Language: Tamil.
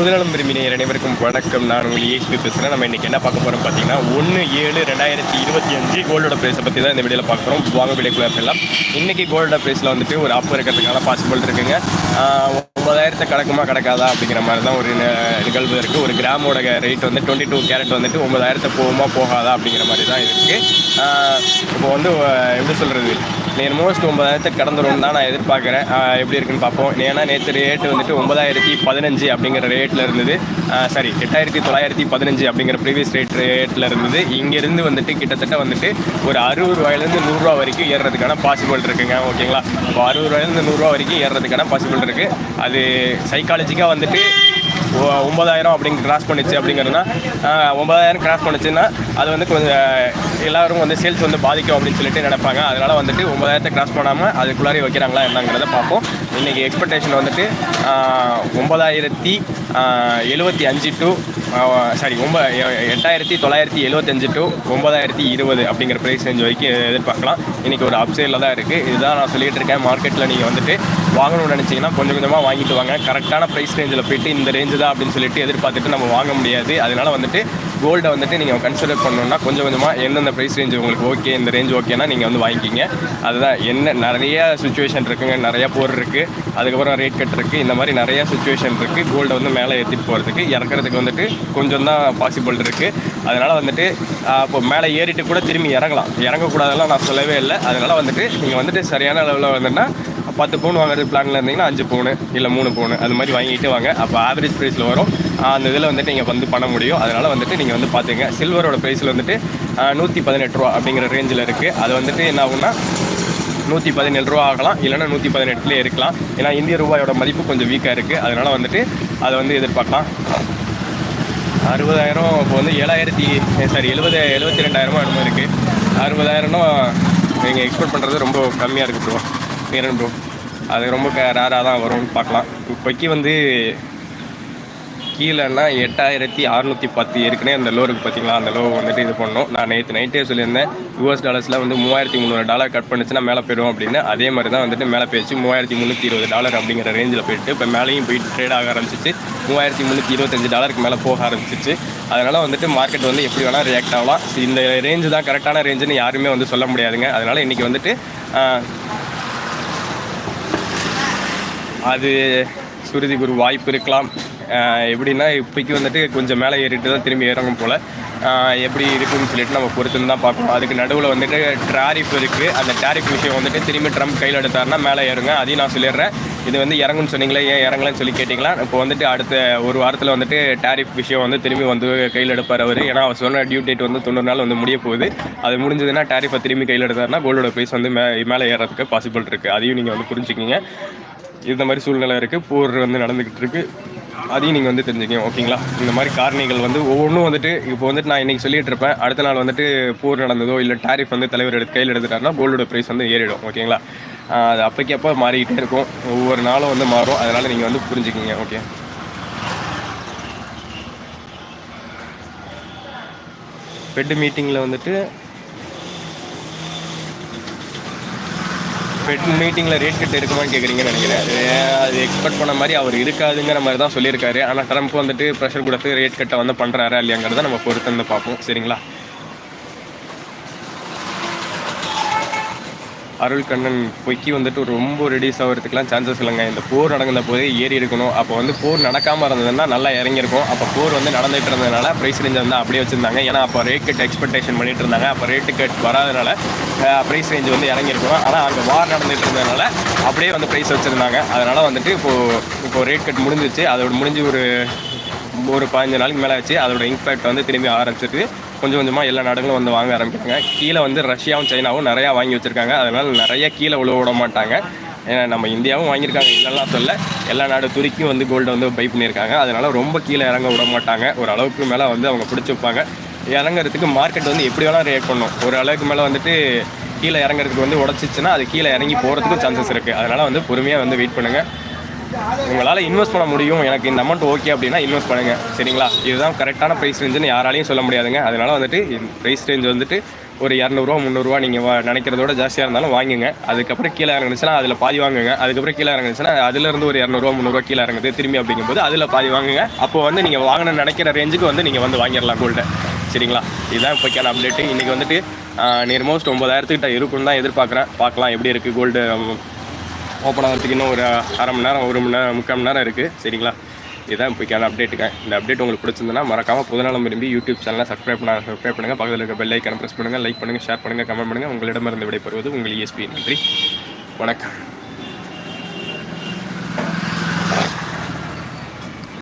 முதலம் விரும்பினர் அனைவருக்கும் வணக்கம். நான் உங்கள் ஏஎஸ்பி பேசுகிறேன் நம்ம இன்றைக்கி என்ன பார்க்க போகிறோம் பார்த்தீங்கன்னா ஒன்று ஏழு ரெண்டாயிரத்தி இருபத்தி அஞ்சு கோல்டோட ப்ரைஸை பற்றி தான் இந்த வீடியோவில் பார்க்குறோம் வாங்க விலைக்குள்ள எல்லாம் இன்றைக்கி கோல்டோட ப்ரைஸில் வந்துட்டு ஒரு ஆஃபர் இருக்கிறதுக்கான பாசிபிள் இருக்குங்க. ஒன்பதாயிரத்தை கடக்குமா கடக்காதா அப்படிங்கிற மாதிரி தான் ஒரு நிகழ்வு இருக்குது ஒரு கிராமோட ரேட் வந்து டுவெண்ட்டி டூ கேரட் வந்துட்டு ஒன்பதாயிரத்தை போகுமா போகாதா அப்படிங்கிற மாதிரி தான் இருக்குது இப்போ வந்து எப்படி சொல்கிறது மோஸ்ட் ஒன்பதாயிரத்தை கடந்துடும் தான் நான் எதிர்பார்க்குறேன். எப்படி இருக்குன்னு பார்ப்போம். ஏன்னா நேற்று ரேட் வந்துட்டு ஒன்பதாயிரத்தி பதினஞ்சு அப்படிங்கிற ரேட்டில் இருந்தது. சாரி எட்டாயிரத்தி தொள்ளாயிரத்தி பதினஞ்சு அப்படிங்கிற ப்ரீவியஸ் ரேட் ரேட்டில் இருந்தது. இங்கேருந்து வந்துட்டு கிட்டத்தட்ட வந்துட்டு ஒரு அறுபது ரூபாயிலேருந்து நூறுரூவா வரைக்கும் ஏறுறதுக்கான பாசிபிள் இருக்குங்க ஓகேங்களா இப்போ அறுபது ரூபாயிலேருந்து நூறுரூவா வரைக்கும் ஏறுறதுக்கான பாசிபிள் இருக்குது அது சைக்காலஜிக்காக வந்துட்டு ஒம்பதாயிரம் அப்படிங்க கிராஸ் பண்ணுச்சு அப்படிங்கிறதுனா ஒம்பதாயிரம் ஒன்பதாயிரம் கிராஸ் பண்ணிச்சுன்னா அது வந்து கொஞ்சம் எல்லாரும் வந்து சேல்ஸ் வந்து பாதிக்கும் அப்படின்னு சொல்லிட்டு நினைப்பாங்க. அதனால் வந்துட்டு ஒன்பதாயிரத்தை கிராஸ் பண்ணாமல் அதுக்குள்ளாரி வைக்கிறாங்களா என்னங்கிறத பார்ப்போம். இன்றைக்கி எக்ஸ்பெக்டேஷன் வந்துட்டு ஒம்பதாயிரத்தி எழுபத்தி அஞ்சு டு சாரி ஒம்ப எட்டாயிரத்தி தொள்ளாயிரத்தி எழுபத்தஞ்சு டு ஒன்பதாயிரத்தி இருபது அப்படிங்கிற ப்ரைஸ் ரேஞ்ச் வரைக்கும் எதிர்பார்க்கலாம். இன்றைக்கி ஒரு அப்சைடில் தான் இருக்குது இதுதான் நான் சொல்லிகிட்டு இருக்கேன். மார்க்கெட்டில் நீங்கள் வந்துட்டு வாங்கணும்னு நினச்சிங்கன்னா கொஞ்சம் கொஞ்சமாக வாங்கிட்டு வாங்க. கரெக்டான ப்ரைஸ் ரேஞ்சில் போயிட்டு இந்த ரேஞ்சு தான் அப்படின்னு சொல்லிட்டு எதிர்பார்த்துட்டு நம்ம வாங்க முடியாது. அதனால் வந்துட்டு கோல்டை வந்துட்டு நீங்கள் கன்சிடர் பண்ணணும்னா கொஞ்சம் கொஞ்சமாக எந்தெந்த ப்ரைஸ் ரேஞ்ச் உங்களுக்கு ஓகே இந்த ரேஞ்ச் ஓகேனா நீங்கள் வந்து வாங்கிக்கிங்க. அதுதான் என்ன நிறைய சுச்சுவேஷன் இருக்குங்க. நிறைய போர் இருக்குது அதுக்கப்புறம் ரேட் கட் இருக்குது இந்த மாதிரி நிறைய சுச்சுவேஷன் இருக்குது கோல்டை வந்து மேலே ஏற்றிட்டு போகிறதுக்கு இறக்குறதுக்கு வந்துட்டு கொஞ்சம் தான் பாசிபிள் இருக்குது அதனால் வந்துட்டு இப்போ மேலே ஏறிட்டு கூட திரும்பி இறங்கலாம். இறங்கக்கூடாதெல்லாம் நான் சொல்லவே இல்லை. அதனால் வந்துட்டு நீங்கள் வந்துட்டு சரியான அளவில் வந்துன்னா பத்து பவுன் வாங்குறது பிளானில் இருந்தீங்கன்னா அஞ்சு பவுனு இல்லை மூணு பவுனு அது மாதிரி வாங்கிட்டு வாங்க. அப்போ ஆவரேஜ் ப்ரைஸில் வரும். அந்த இதில் வந்துட்டு நீங்கள் வந்து பண்ண முடியும். அதனால் வந்துட்டு நீங்கள் வந்து பார்த்துங்க சில்வரோட ப்ரைஸில் வந்துட்டு நூற்றி பதினெட்டு ரூபா அப்படிங்கிற ரேஞ்சில் இருக்குது அது வந்துட்டு என்ன ஆகும்னா நூற்றி பதினேழு ரூபா ஆகலாம். இல்லைன்னா நூற்றி பதினெட்டுலேயே இருக்கலாம். ஏன்னா இந்திய ரூபாயோட மதிப்பு கொஞ்சம் வீக்காக இருக்குது அதனால் வந்துட்டு அதை வந்து எதிர்பார்க்கலாம். அறுபதாயிரம் இப்போ வந்து ஏழாயிரத்தி சாரி எழுபது எழுபத்தி ரெண்டாயிரமா என்னமோ இருக்குது அறுபதாயிரம்னா நீங்கள் எக்ஸ்போர்ட் பண்ணுறது ரொம்ப கம்மியாக இருக்குது ப்ரோ வீரன் ப்ரோ அது ரொம்ப ரேராக தான் வரும்னு பார்க்கலாம். இப்போக்கி வந்து கீழேன்னா எட்டாயிரத்தி அறநூற்றி பத்து ஏற்கனவே அந்த லோ இருக்குது பார்த்தீங்களா அந்த லோ வந்துட்டு இது பண்ணோம். நான் நேற்று நைட்டே சொல்லியிருந்தேன் யூஎஸ் டாலர்ஸில் வந்து மூவாயிரத்தி முந்நூறு டாலர் கட் பண்ணுச்சுன்னா மேலே போயிடும் அப்படின்னு. அதே மாதிரி தான் வந்துட்டு மேலே போயிடுச்சு. மூவாயிரத்தி முந்நூற்றி இருபது டாலர் அப்படிங்கிற ரேஞ்சில் போயிட்டு இப்போ மேலேயும் போயிட்டு ட்ரேட் ஆக ஆரம்பிச்சிச்சு. மூவாயிரத்தி முந்நூற்றி இருபத்தஞ்சு டாலருக்கு மேலே போக ஆரம்பிச்சிச்சு. அதனால் வந்துட்டு மார்க்கெட் வந்து எப்படி வேணால் ரியாக்ட் ஆகலாம். இந்த ரேஞ்சு தான் கரெக்டான ரேஞ்சுன்னு யாருமே வந்து சொல்ல முடியாதுங்க. அதனால் இன்றைக்கி வந்துட்டு அது சுருதிக்கு குரு வாய்ப்பு இருக்கலாம். எப்படின்னா இப்போக்கி வந்துட்டு கொஞ்சம் மேலே ஏறிட்டு தான் திரும்பி இறங்கும் போல். எப்படி இருக்குன்னு சொல்லிட்டு நம்ம பொறுத்துன்னு தான் பார்க்கணும். அதுக்கு நடுவில் வந்துட்டு டாரிஃப் இருக்குது அந்த டாரிஃப் விஷயம் வந்துட்டு திரும்பி ட்ரம்ப் கையில் எடுத்தாருன்னா மேலே ஏறுங்க. அதையும் நான் சொல்லிடுறேன். இது வந்து இறங்குன்னு சொன்னீங்களே ஏன் இறங்கலன்னு சொல்லி கேட்டிங்களா? இப்போ வந்துட்டு அடுத்த ஒரு வாரத்தில் வந்துட்டு டாரிஃப் விஷயம் வந்து திரும்பி வந்து கையில் எடுப்பார் அவர். ஏன்னா அவர் சொன்ன டியூ டேட் வந்து தொண்ணூறு நாள் வந்து முடிய போகுது. அது முடிஞ்சதுன்னா டாரிஃபை திரும்பி கையில் எடுத்தாருன்னா கோல்டோட ப்ரைஸ் வந்து மே மேலே ஏறதுக்கு பாசிபிள் இருக்குது அதையும் நீங்கள் வந்து புரிஞ்சுக்கிங்க. இந்த மாதிரி சூழ்நிலை இருக்குது போர் வந்து நடந்துக்கிட்டு இருக்கு அதையும் நீங்கள் வந்து தெரிஞ்சுக்கங்க ஓகேங்களா? இந்த மாதிரி காரணிகள் வந்து ஒவ்வொன்றும் வந்துட்டு இப்போ வந்துட்டு நான் இன்றைக்கி சொல்லிட்டு இருப்பேன். அடுத்த நாள் வந்துட்டு போர் நடந்ததோ இல்லை டாரிஃப் வந்து தலைவர் எடுத்து கையில் எடுத்துட்டாருன்னா கோல்டோட ப்ரைஸ் வந்து ஏறிடும் ஓகேங்களா? அது அப்போக்கு அப்போ மாறிக்கிட்டே இருக்கும். ஒவ்வொரு நாளும் வந்து மாறும். அதனால் நீங்கள் வந்து புரிஞ்சுக்கிங்க ஓகே? ஃபெட் மீட்டிங்கில் வந்துட்டு மீட்டிங்கில் ரேட் கட் இருக்குமான்னு கேட்குறீங்கன்னு நினைக்கிறேன். அது அது எக்ஸ்பெக்ட் பண்ண மாதிரி அவர் இருக்காதுங்கிற மாதிரி தான் சொல்லியிருக்காரு. ஆனால் ட்ரம்ப் வந்துட்டு ப்ரெஷர் கொடுத்து ரேட் கட்டை வந்து பண்ணுறாரா இல்லையாங்கிறத நம்ம பொறுத்து வந்து பார்ப்போம். சரிங்களா? அருள் கண்ணன் பொய்க்கி வந்துட்டு ரொம்ப ரெடியூஸ் ஆகிறதுக்குலாம் சான்சஸ் இல்லைங்க. இந்த போர் நடந்த போதே ஏறி இருக்கணும். அப்போ வந்து போர் நடக்காமல் இருந்ததுன்னா நல்லா இறங்கியிருக்கும். அப்போ போர் வந்து நடந்துகிட்டு இருந்ததுனால ப்ரைஸ் ரேஞ்ச் வந்து அப்படியே வச்சுருந்தாங்க. ஏன்னா அப்போ ரேட் கட் எக்ஸ்பெக்டேஷன் பண்ணிட்டு இருந்தாங்க. அப்போ ரேட்டு கட் வராதனால ப்ரைஸ் ரேஞ்ச் வந்து இறங்கியிருக்கும் ஆனால் அங்கே வார் நடந்துகிட்டு இருந்ததுனால அப்படியே வந்து ப்ரைஸ் வச்சுருந்தாங்க. அதனால் வந்துட்டு இப்போது இப்போது ரேட் கட் முடிஞ்சிச்சு அதோட முடிஞ்சு ஒரு ஒரு பதினஞ்சு நாளைக்கு மேலே ஆச்சு. அதோட இம்பேக்ட் வந்து திரும்பி ஆரம்பிச்சிருக்கு. கொஞ்சம் கொஞ்சமாக எல்லா நாடுகளும் வந்து வாங்க ஆரம்பிக்கிறாங்க. கீழே வந்து ரஷ்யாவும் சைனாவும் நிறையா வாங்கி வச்சுருக்காங்க. அதனால் நிறைய கீழே உழவு விட மாட்டாங்க. ஏன்னா நம்ம இந்தியாவும் வாங்கியிருக்காங்க. இல்லைலாம் சொல்ல எல்லா நாடு துருக்கியும் வந்து கோல்டை வந்து பை பண்ணியிருக்காங்க. அதனால் ரொம்ப கீழே இறங்க விட மாட்டாங்க. ஒரு அளவுக்கு மேலே வந்து அவங்க பிடிச்சி வைப்பாங்க இறங்குறதுக்கு மார்க்கெட் வந்து எப்படி வேணால் ரியாக்ட் பண்ணும். ஒரு அளவுக்கு மேலே வந்துட்டு கீழே இறங்குறதுக்கு வந்து உடச்சிச்சுன்னா அது கீழே இறங்கி போகிறதுக்கும் சான்சஸ் இருக்குது அதனால் வந்து பொறுமையாக வந்து வெயிட் பண்ணுங்கள் உங்களால் இன்வெஸ்ட் பண்ண முடியும். எனக்கு இந்த அமௌண்ட் ஓகே அப்படின்னா இன்வெஸ்ட் பண்ணுங்க. சரிங்களா? இதுதான் கரெக்டான ப்ரைஸ் ரேஞ்சுன்னு யாராலையும் சொல்ல முடியாதுங்க. அதனால வந்துட்டு ப்ரைஸ் ரேஞ்ச் வந்துட்டு ஒரு இரநூறுவா முந்நூறுரூவா நீங்கள் நினைக்கிறதோட ஜாஸ்தியாக இருந்தாலும் வாங்குங்க. அதுக்கப்புறம் கீழே இறங்குச்சுன்னா அதில் பாதி வாங்குங்க. அதுக்கப்புறம் கீழே இறங்குச்சுன்னா அதுலேருந்து ஒரு இரநூறுவா முந்நூறுவா கீழே இறங்குது. திரும்பி அப்படிங்கும்போது அதில் பாதி வாங்குங்க. அப்போ வந்து நீங்கள் வாங்கின நினைக்கிற ரேஞ்சுக்கு வந்து நீங்கள் வந்து வாங்கிடலாம் கோல்டை சரிங்களா? இதுதான் இப்போக்கான அப்டேட்டு இன்றைக்கி வந்துட்டு நியர் மோஸ்ட் ஒம்பதாயிரத்துக்கிட்ட இருக்குன்னு தான் எதிர்பார்க்குறேன். பார்க்கலாம் எப்படி இருக்குது கோல்டு ஓப்பன் ஆகிறதுக்கு இன்னும் ஒரு அரை மணி நேரம் ஒரு மணி நேரம் முக்கால் மணி நேரம் இருக்குது சரிங்களா? இதுதான் இப்போக்கான அப்டேட்டுங்க இந்த அப்டேட் உங்களுக்கு பிடிச்சிருந்தனா மறக்காமல் புதுநலம் விரும்பி யூடியூப் சேனலை சப்ஸ்கிரைப் பண்ண சப்ஸ்கிரைப் பண்ணுங்கள் பக்கத்தில் இருக்க பெல் ஐக்கான ப்ரெஸ் பண்ணுங்கள் லைக் பண்ணுங்கள் ஷேர் பண்ணுங்கள் கமெண்ட் பண்ணுங்கள் உங்களிடமிருந்து விடைபெறுவது உங்கள் இஎஸ்பி நன்றி. வணக்கம்.